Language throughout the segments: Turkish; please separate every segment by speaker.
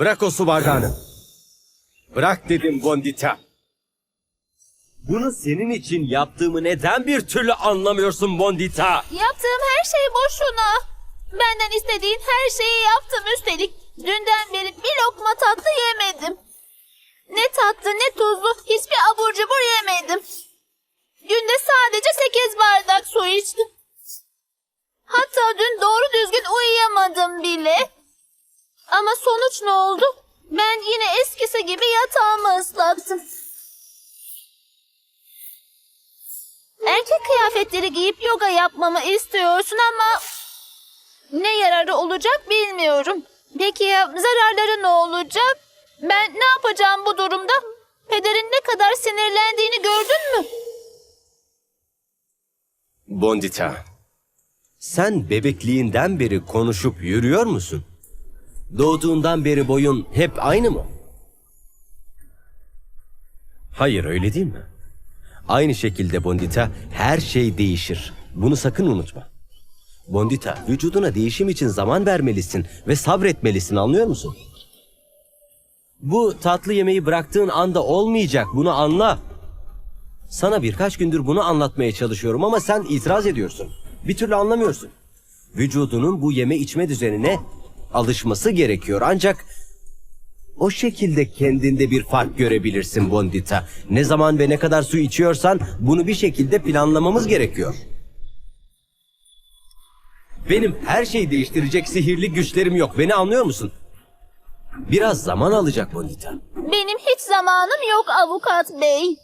Speaker 1: Bırak o su bardağını. Bırak dedim Bondita. Bunu senin için yaptığımı neden bir türlü anlamıyorsun Bondita?
Speaker 2: Yaptığım her şey boşuna. Benden istediğin her şeyi yaptım üstelik. Dünden beri bir lokma tatlı yemedim. Ne tatlı ne tuzlu hiçbir abur cubur yemedim. Günde sadece sekiz bardak su içtim. Hatta dün doğru düzgün uyuyamadım bile. Ama sonuç ne oldu? Ben yine eskisi gibi yatağımı ıslattım. Erkek kıyafetleri giyip yoga yapmamı istiyorsun ama ne yararı olacak bilmiyorum. Peki ya zararları ne olacak? Ben ne yapacağım bu durumda? Pederin ne kadar sinirlendiğini gördün mü?
Speaker 1: Bondita. Sen bebekliğinden beri konuşup yürüyor musun? Doğduğundan beri boyun hep aynı mı? Hayır öyle değil mi? Aynı şekilde Bondita her şey değişir. Bunu sakın unutma. Bondita vücuduna değişim için zaman vermelisin ve sabretmelisin anlıyor musun? Bu tatlı yemeği bıraktığın anda olmayacak bunu anla. Sana birkaç gündür bunu anlatmaya çalışıyorum ama sen itiraz ediyorsun. Bir türlü anlamıyorsun. Vücudunun bu yeme içme düzenine alışması gerekiyor ancak o şekilde kendinde bir fark görebilirsin Bondita. Ne zaman ve ne kadar su içiyorsan bunu bir şekilde planlamamız gerekiyor. Benim her şeyi değiştirecek sihirli güçlerim yok. Beni anlıyor musun? Biraz zaman alacak Bondita.
Speaker 2: Benim hiç zamanım yok avukat bey.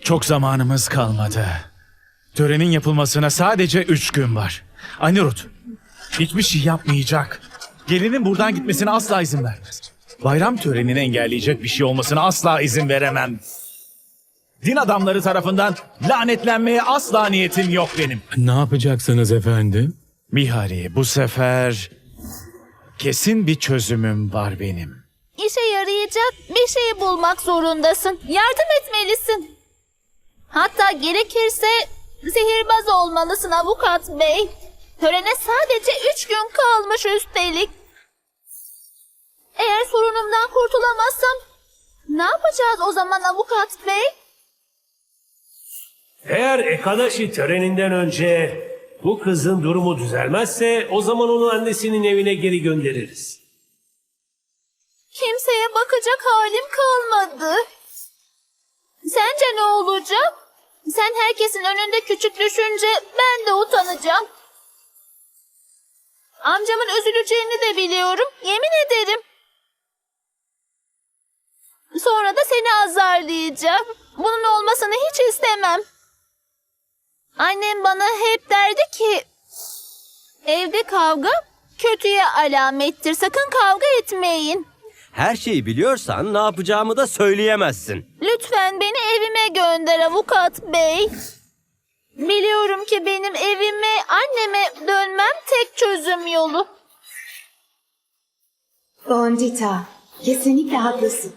Speaker 3: Çok zamanımız kalmadı. Törenin yapılmasına sadece üç gün var. Anirut, hiçbir şey yapmayacak. Gelinin buradan gitmesine asla izin vermez. Bayram törenini engelleyecek bir şey olmasına asla izin veremem. Din adamları tarafından lanetlenmeye asla niyetim yok benim.
Speaker 4: Ne yapacaksınız efendim?
Speaker 3: Bihari, bu sefer kesin bir çözümüm var benim.
Speaker 2: İşe yarayacak bir şey bulmak zorundasın. Yardım etmelisin. Hatta gerekirse sihirbaz olmalısın avukat bey. Törene sadece üç gün kalmış üstelik. Eğer sorunumdan kurtulamazsam ne yapacağız o zaman avukat bey?
Speaker 5: Eğer Ekadaşi töreninden önce bu kızın durumu düzelmezse o zaman onu annesinin evine geri göndeririz.
Speaker 2: Kimseye bakacak halim kalmadı. Sence ne olacak? Sen herkesin önünde küçük düşünce ben de utanacağım. Amcamın üzüleceğini de biliyorum. Yemin ederim. Sonra da seni azarlayacağım. Bunun olmasını hiç istemem. Annem bana hep derdi ki... Evde kavga kötüye alamettir. Sakın kavga etmeyin.
Speaker 1: Her şeyi biliyorsan ne yapacağımı da söyleyemezsin.
Speaker 2: Lütfen beni evime gönder avukat bey. Biliyorum ki benim evime, anneme dönmem tek çözüm yolu.
Speaker 6: Bondita, kesinlikle haklısın.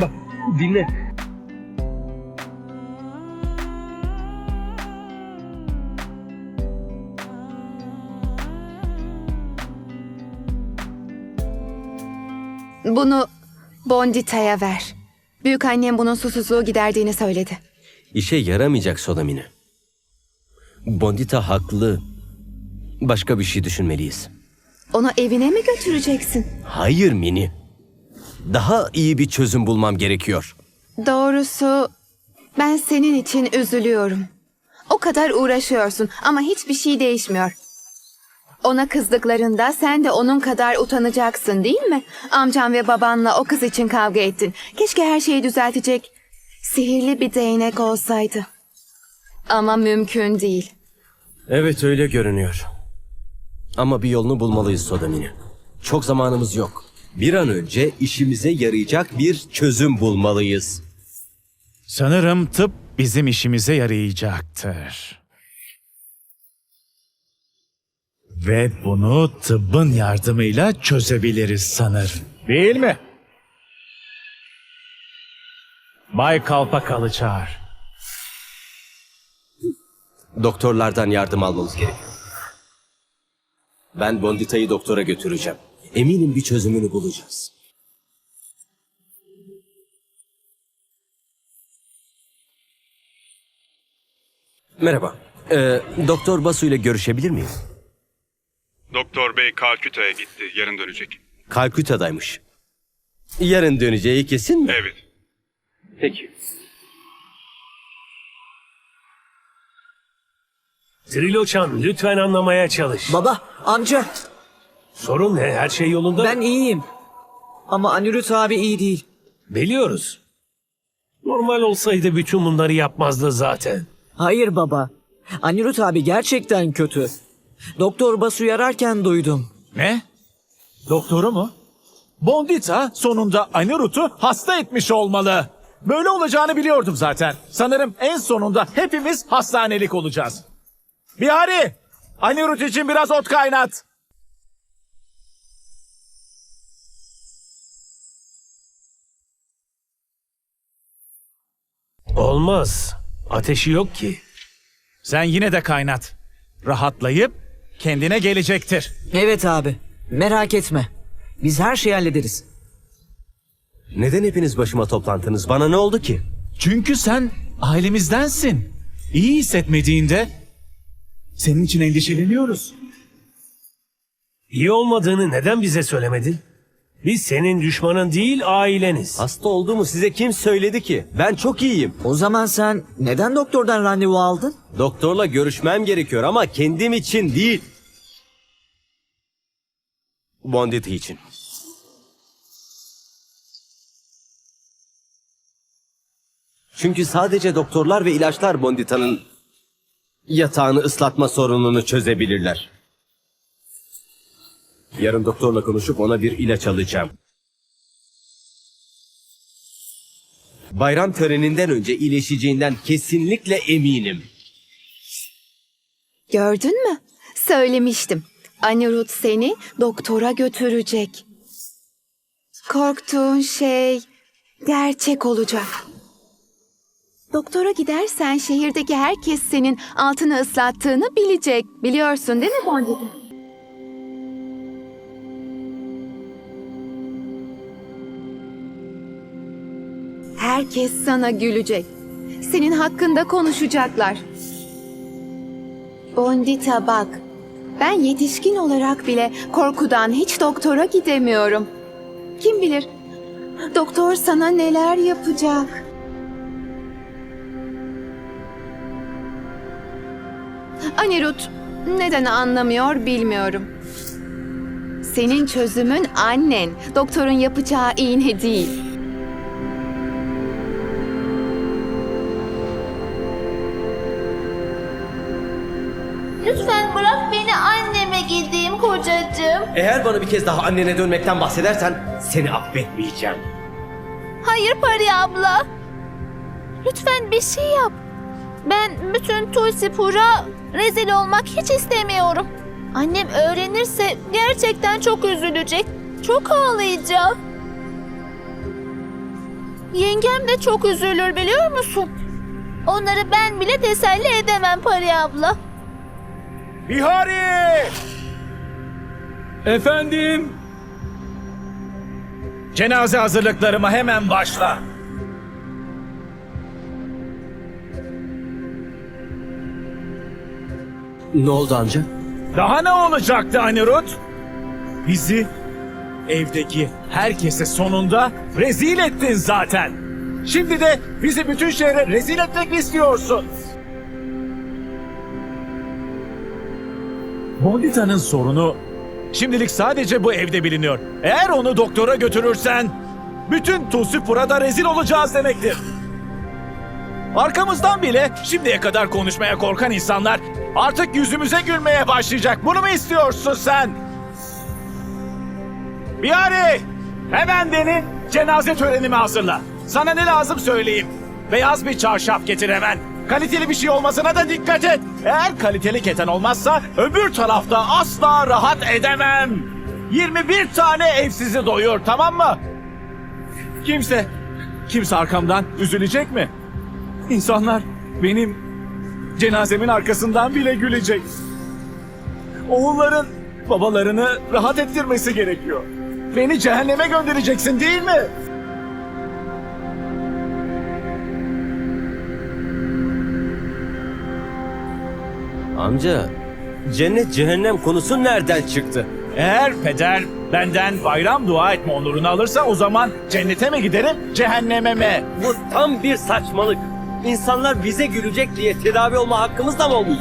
Speaker 7: Bak dinle.
Speaker 6: Bunu Bondita'ya ver. Büyük annem bunun susuzluğu giderdiğini söyledi.
Speaker 1: İşe yaramayacak Sodamine. Bondita haklı. Başka bir şey düşünmeliyiz.
Speaker 6: Onu evine mi götüreceksin?
Speaker 1: Hayır Mini. Daha iyi bir çözüm bulmam gerekiyor.
Speaker 6: Doğrusu ben senin için üzülüyorum. O kadar uğraşıyorsun ama hiçbir şey değişmiyor. Ona kızdıklarında sen de onun kadar utanacaksın değil mi? Amcam ve babanla o kız için kavga ettin. Keşke her şeyi düzeltecek sihirli bir değnek olsaydı. Ama mümkün değil.
Speaker 1: Evet öyle görünüyor. Ama bir yolunu bulmalıyız Sodamine. Çok zamanımız yok. Bir an önce işimize yarayacak bir çözüm bulmalıyız.
Speaker 3: Sanırım tıp bizim işimize yarayacaktır. Ve bunu tıbbın yardımıyla çözebiliriz sanırım. Değil mi? Bay Kalpakalı çağır.
Speaker 1: Doktorlardan yardım almamız gerekiyor. Ben Bondita'yı doktora götüreceğim. Eminim bir çözümünü bulacağız. Merhaba. Ee, Doktor Basu ile görüşebilir miyim?
Speaker 7: Doktor Bey Kalküta'ya gitti. Yarın dönecek.
Speaker 1: Kalküta'daymış. Yarın döneceği kesin mi?
Speaker 7: Evet.
Speaker 1: Peki.
Speaker 5: Triloçan lütfen anlamaya çalış.
Speaker 8: Baba, amca
Speaker 5: Sorun ne? Her şey yolunda.
Speaker 8: ben iyiyim. Ama Anirut abi iyi değil.
Speaker 5: Biliyoruz. Normal olsaydı bütün bunları yapmazdı zaten.
Speaker 8: Hayır baba. Anirut abi gerçekten kötü. Doktor Basu ararken duydum.
Speaker 3: Ne? Doktoru mu? Bondita sonunda Anirud'u hasta etmiş olmalı. Böyle olacağını biliyordum zaten. Sanırım en sonunda hepimiz hastanelik olacağız. Bihari, Anirud için biraz ot kaynat.
Speaker 5: Olmaz. Ateşi yok ki.
Speaker 3: Sen yine de kaynat. Rahatlayıp kendine gelecektir.
Speaker 8: Evet abi. Merak etme. Biz her şeyi hallederiz.
Speaker 1: Neden hepiniz başıma toplantınız? Bana ne oldu ki?
Speaker 3: Çünkü sen ailemizdensin. İyi hissetmediğinde senin için endişeleniyoruz.
Speaker 5: İyi olmadığını neden bize söylemedin? Biz senin düşmanın değil aileniz.
Speaker 1: Hasta olduğumu size kim söyledi ki? Ben çok iyiyim.
Speaker 8: O zaman sen neden doktordan randevu aldın?
Speaker 1: Doktorla görüşmem gerekiyor ama kendim için değil. Bondita için. Çünkü sadece doktorlar ve ilaçlar Bondita'nın yatağını ıslatma sorununu çözebilirler. Yarın doktorla konuşup ona bir ilaç alacağım. Bayram töreninden önce iyileşeceğinden kesinlikle eminim.
Speaker 6: Gördün mü? Söylemiştim. Anirudh seni doktora götürecek. Korktuğun şey gerçek olacak. Doktora gidersen şehirdeki herkes senin altını ıslattığını bilecek. Biliyorsun değil mi Bondita? Herkes sana gülecek. Senin hakkında konuşacaklar. Bondita bak. Ben yetişkin olarak bile korkudan hiç doktora gidemiyorum. Kim bilir doktor sana neler yapacak? Anirut neden anlamıyor bilmiyorum. Senin çözümün annen, doktorun yapacağı iğne değil.
Speaker 1: Eğer bana bir kez daha annene dönmekten bahsedersen seni affetmeyeceğim.
Speaker 2: Hayır Pari abla. Lütfen bir şey yap. Ben bütün Tulsipur'a rezil olmak hiç istemiyorum. Annem öğrenirse gerçekten çok üzülecek. Çok ağlayacak. Yengem de çok üzülür biliyor musun? Onları ben bile teselli edemem Pari abla.
Speaker 3: Bihari!
Speaker 4: Efendim?
Speaker 3: Cenaze hazırlıklarıma hemen başla.
Speaker 1: Ne oldu amca?
Speaker 3: Daha ne olacaktı Anirudh? Bizi evdeki herkese sonunda rezil ettin zaten. Şimdi de bizi bütün şehre rezil etmek istiyorsun? Bondita'nın sorunu şimdilik sadece bu evde biliniyor. Eğer onu doktora götürürsen bütün Tusipur'a rezil olacağız demektir. Arkamızdan bile şimdiye kadar konuşmaya korkan insanlar artık yüzümüze gülmeye başlayacak. Bunu mu istiyorsun sen? Bihari! Hemen beni cenaze törenime hazırla. Sana ne lazım söyleyeyim. Beyaz bir çarşaf getir hemen. Kaliteli bir şey olmasına da dikkat et. Eğer kaliteli keten olmazsa öbür tarafta asla rahat edemem. 21 tane evsizi doyur tamam mı? Kimse, kimse arkamdan üzülecek mi? İnsanlar benim cenazemin arkasından bile gülecek. Oğulların babalarını rahat ettirmesi gerekiyor. Beni cehenneme göndereceksin değil mi?
Speaker 1: Amca, cennet cehennem konusu nereden çıktı?
Speaker 3: Eğer peder benden bayram dua etme onurunu alırsa o zaman cennete mi giderim, cehenneme mi?
Speaker 1: Bu tam bir saçmalık. İnsanlar bize gülecek diye tedavi olma hakkımızda mı olmuyor?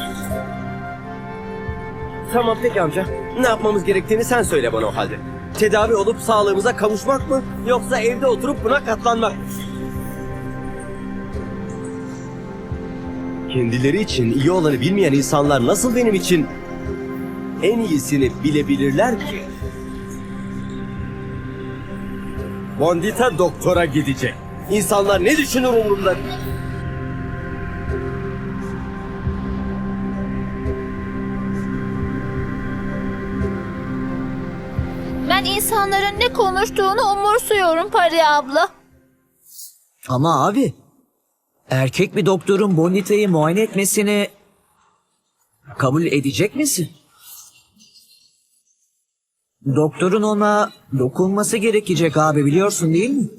Speaker 1: Tamam peki amca. Ne yapmamız gerektiğini sen söyle bana o halde. Tedavi olup sağlığımıza kavuşmak mı? Yoksa evde oturup buna katlanmak mı? Kendileri için iyi olanı bilmeyen insanlar nasıl benim için en iyisini bilebilirler ki? Bondita doktora gidecek. İnsanlar ne düşünür umurumda değil.
Speaker 2: Ben insanların ne konuştuğunu umursuyorum Pari abla.
Speaker 8: Ama abi erkek bir doktorun Bonita'yı muayene etmesini kabul edecek misin? Doktorun ona dokunması gerekecek abi biliyorsun değil mi?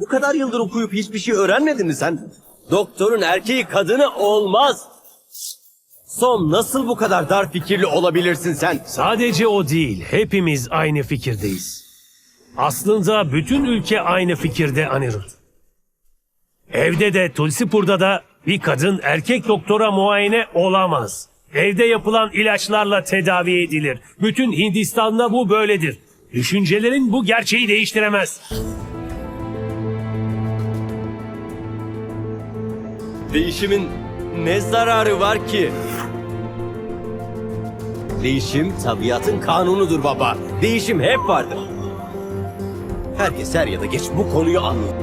Speaker 1: Bu kadar yıldır okuyup hiçbir şey öğrenmedin mi sen? Doktorun erkeği kadını olmaz. Son nasıl bu kadar dar fikirli olabilirsin sen?
Speaker 5: Sadece o değil, hepimiz aynı fikirdeyiz. Aslında bütün ülke aynı fikirde Anirudh. Evde de Tulsipur'da da bir kadın erkek doktora muayene olamaz. Evde yapılan ilaçlarla tedavi edilir. Bütün Hindistan'da bu böyledir. Düşüncelerin bu gerçeği değiştiremez.
Speaker 1: Değişimin ne zararı var ki? Değişim tabiatın kanunudur baba. Değişim hep vardır. Herkes er ya da geç bu konuyu anlıyor.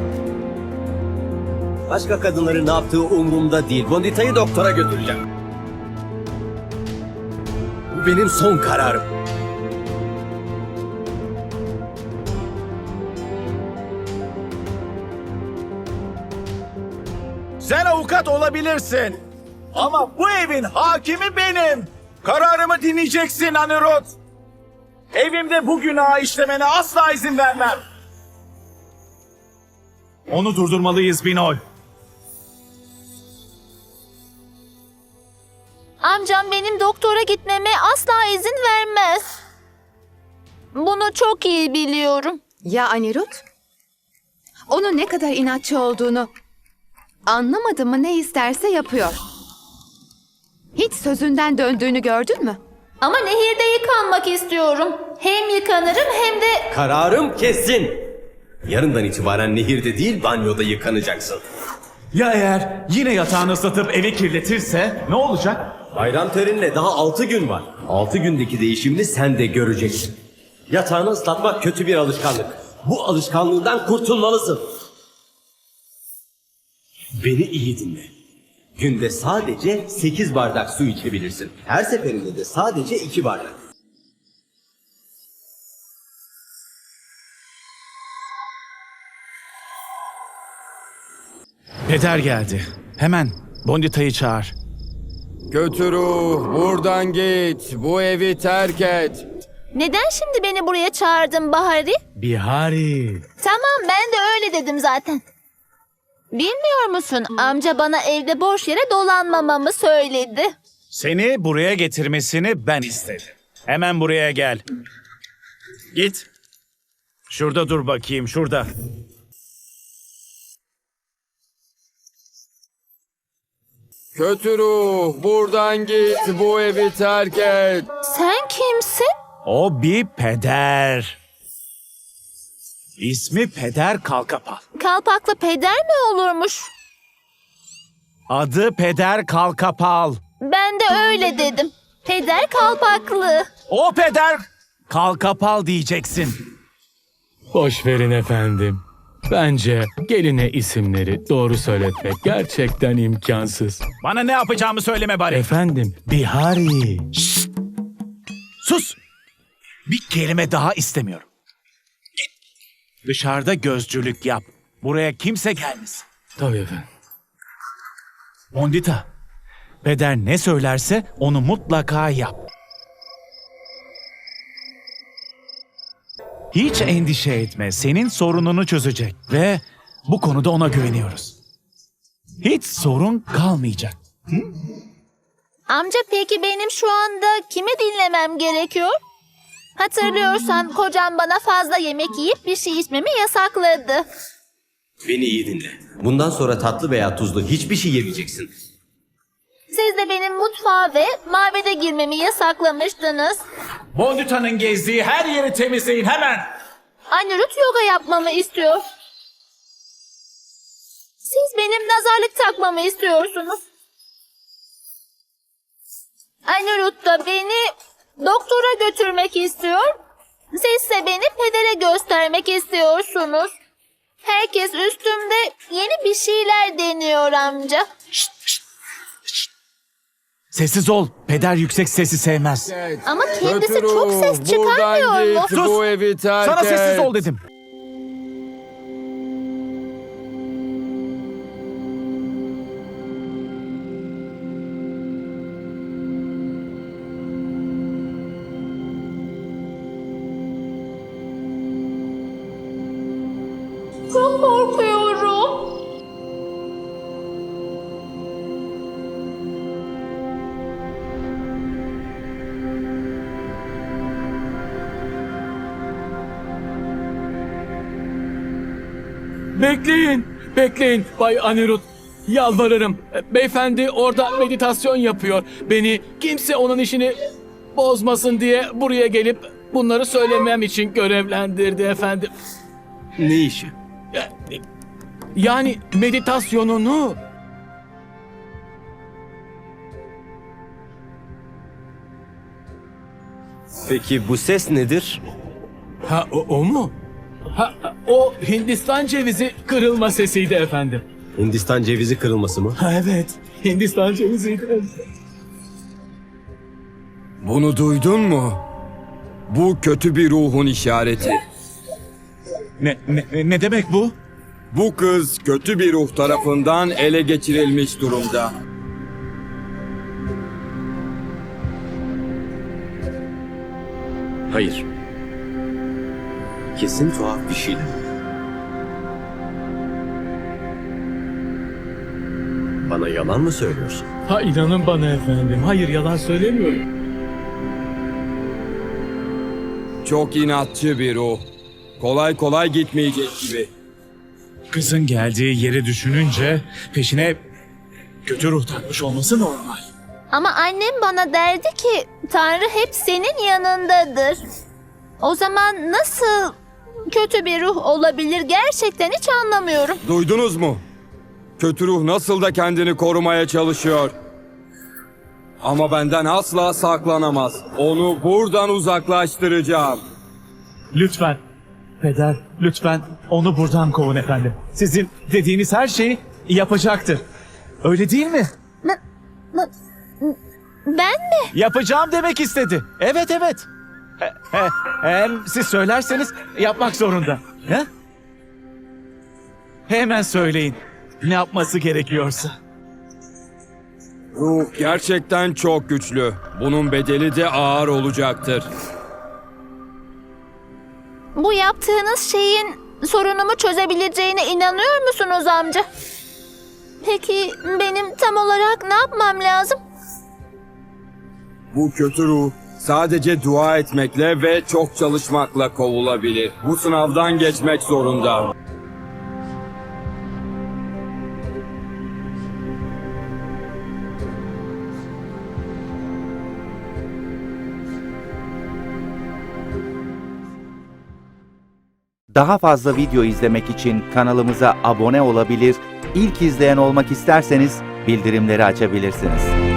Speaker 1: Başka kadınların ne yaptığı umurumda değil. Bondita'yı doktora götüreceğim. Bu benim son kararım.
Speaker 3: Sen avukat olabilirsin. Ama bu evin hakimi benim. Kararımı dinleyeceksin Anirudh. Evimde bu günahı işlemene asla izin vermem. Onu durdurmalıyız Binoy.
Speaker 2: Amcam benim doktora gitmeme asla izin vermez. Bunu çok iyi biliyorum.
Speaker 6: Ya Anirudh? Onun ne kadar inatçı olduğunu anlamadı mı ne isterse yapıyor. Hiç sözünden döndüğünü gördün mü?
Speaker 2: Ama nehirde yıkanmak istiyorum. Hem yıkanırım hem de
Speaker 1: Kararım kesin. Yarından itibaren nehirde değil banyoda yıkanacaksın.
Speaker 3: Ya eğer yine yatağını ıslatıp evi kirletirse ne olacak?
Speaker 1: Bayram törenine daha 6 gün var. 6 gündeki değişimini sen de göreceksin. Yatağını ıslatmak kötü bir alışkanlık. Bu alışkanlığından kurtulmalısın. Beni iyi dinle. Günde sadece 8 bardak su içebilirsin. Her seferinde de sadece 2 bardak.
Speaker 3: Peder geldi. Hemen Bondita'yı çağır.
Speaker 9: Kötü ruh buradan git. Bu evi terk et.
Speaker 2: neden şimdi beni buraya çağırdın Bahari?
Speaker 3: Bihari.
Speaker 2: Tamam ben de öyle dedim zaten. Bilmiyor musun amca bana evde boş yere dolanmamamı söyledi.
Speaker 3: Seni buraya getirmesini ben istedim. Hemen buraya gel. Git. Şurada dur bakayım, şurada.
Speaker 9: Kötü ruh buradan git. Bu evi terk et.
Speaker 2: Sen kimsin?
Speaker 3: O bir peder. İsmi Peder Kalkapal.
Speaker 2: Kalpaklı peder mi olurmuş?
Speaker 3: Adı Peder Kalkapal.
Speaker 2: Ben de öyle dedim. Peder kalpaklı.
Speaker 3: O Peder Kalkapal diyeceksin.
Speaker 4: Boş verin efendim. Bence geline isimleri doğru söyletmek gerçekten imkansız.
Speaker 3: Bana ne yapacağımı söyleme bari.
Speaker 4: Efendim, Bihari.
Speaker 3: Sus! Bir kelime daha istemiyorum. Git. Dışarıda gözcülük yap. Buraya kimse gelmesin.
Speaker 4: Tabii efendim.
Speaker 3: Bondita, peder ne söylerse onu mutlaka yap. Hiç endişe etme. Senin sorununu çözecek ve bu konuda ona güveniyoruz. Hiç sorun kalmayacak.
Speaker 2: Amca peki benim şu anda kimi dinlemem gerekiyor? Hatırlıyorsan kocam bana fazla yemek yiyip bir şey içmemi yasakladı.
Speaker 1: Beni iyi dinle. Bundan sonra tatlı veya tuzlu hiçbir şey yemeyeceksin.
Speaker 2: Siz de benim mutfağa ve mabede girmemi yasaklamıştınız.
Speaker 3: Bondita'nın gezdiği her yeri temizleyin hemen.
Speaker 2: Anne Ruth yoga yapmamı istiyor. Siz benim nazarlık takmamı istiyorsunuz. Anne Ruth da beni doktora götürmek istiyor. Siz ise beni pedere göstermek istiyorsunuz. Herkes üstümde yeni bir şeyler deniyor amca.
Speaker 3: Sessiz ol. Peder yüksek sesi sevmez.
Speaker 2: Ama kendisi çok ses çıkarmıyor mu?
Speaker 9: git bu evi terk
Speaker 3: Sana sessiz ol dedim.
Speaker 4: Bekleyin, bekleyin Bay Anirudh. Yalvarırım. Beyefendi orada meditasyon yapıyor. Beni kimse onun işini bozmasın diye buraya gelip bunları söylemem için görevlendirdi efendim.
Speaker 1: Ne işi?
Speaker 4: Yani meditasyonunu
Speaker 1: Peki bu ses nedir?
Speaker 4: Ha o, o mu? Ha o Hindistan cevizi kırılma sesiydi efendim.
Speaker 1: Hindistan cevizi kırılması mı?
Speaker 4: Ha evet. Hindistan ceviziydi.
Speaker 9: Bunu duydun mu? Bu kötü bir ruhun işareti.
Speaker 3: Ne, ne, ne demek bu?
Speaker 9: Bu kız kötü bir ruh tarafından ele geçirilmiş durumda.
Speaker 1: Hayır. Kesin tuhaf bir şeyler. Bana yalan mı söylüyorsun?
Speaker 4: Ha inanın bana efendim. Hayır yalan söylemiyorum.
Speaker 9: Çok inatçı bir ruh. Kolay kolay gitmeyecek gibi.
Speaker 3: Kızın geldiği yeri düşününce peşine kötü ruh takmış olması normal.
Speaker 2: Ama annem bana derdi ki Tanrı hep senin yanındadır. O zaman nasıl kötü bir ruh olabilir gerçekten hiç anlamıyorum.
Speaker 9: Duydunuz mu? Kötü ruh nasıl da kendini korumaya çalışıyor. Ama benden asla saklanamaz. Onu buradan uzaklaştıracağım.
Speaker 3: Lütfen. Peder, lütfen onu buradan kovun efendim. Sizin dediğiniz her şeyi yapacaktır. Öyle değil mi?
Speaker 2: Ben mi?
Speaker 3: Yapacağım demek istedi. Evet evet. He- he- Hem siz söylerseniz yapmak zorunda. He? Hemen söyleyin. Ne yapması gerekiyorsa.
Speaker 9: Ruh gerçekten çok güçlü. Bunun bedeli de ağır olacaktır.
Speaker 2: Bu yaptığınız şeyin sorunumu çözebileceğine inanıyor musunuz amca? Peki benim tam olarak ne yapmam lazım?
Speaker 9: Bu kötü ruh sadece dua etmekle ve çok çalışmakla kovulabilir. Bu sınavdan geçmek zorunda.
Speaker 10: Daha fazla video izlemek için kanalımıza abone olabilir, ilk izleyen olmak isterseniz bildirimleri açabilirsiniz.